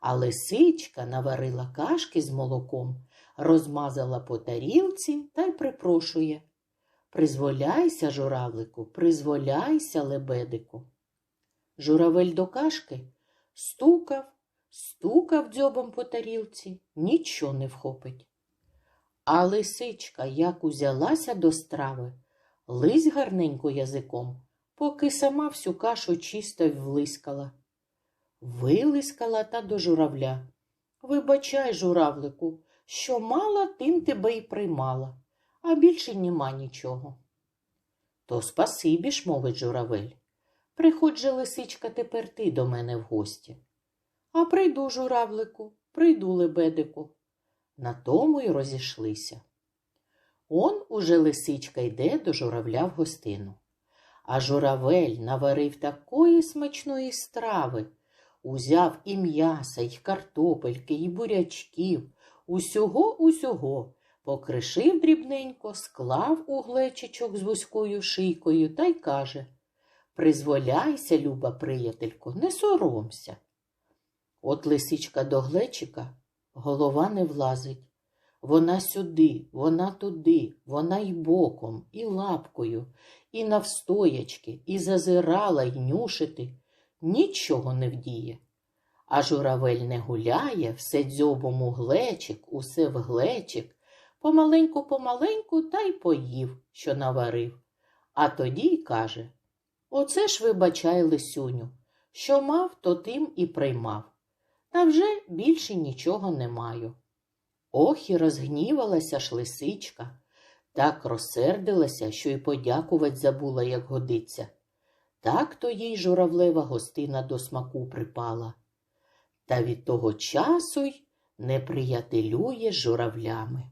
А лисичка наварила кашки з молоком, розмазала по тарілці та й припрошує. Призволяйся, журавлику, призволяйся, лебедику. Журавель до кашки стукав, стукав дзьобом по тарілці, нічого не вхопить. А лисичка як узялася до страви, лись гарненько язиком, поки сама всю кашу чисто влискала. Вилискала та до журавля. Вибачай, журавлику, що мала, тим тебе й приймала, а більше нема нічого. То спасибі ж, мовить журавель. Приходь же, лисичка, тепер ти до мене в гості. А прийду, журавлику, прийду, лебедику. На тому й розійшлися. Он уже лисичка йде до журавля в гостину. А журавель наварив такої смачної страви. Узяв і м'яса, й картопельки, і бурячків, усього усього, покришив дрібненько, склав у глечичок з вузькою шийкою та й каже Призволяйся, люба приятелько, не соромся. От лисичка до глечика голова не влазить. Вона сюди, вона туди, вона й боком, і лапкою, і навстоячки, і зазирала, й нюшити. Нічого не вдіє. А журавель не гуляє, все дзьобом у глечик, усе в глечик, помаленьку-помаленьку та й поїв, що наварив. А тоді й каже Оце ж вибачай, лисюню, що мав, то тим і приймав. Та вже більше нічого не маю. Ох і розгнівалася ж лисичка, так розсердилася, що й подякувати забула, як годиться. Так то їй журавлева гостина до смаку припала. Та від того часу й не приятелює журавлями.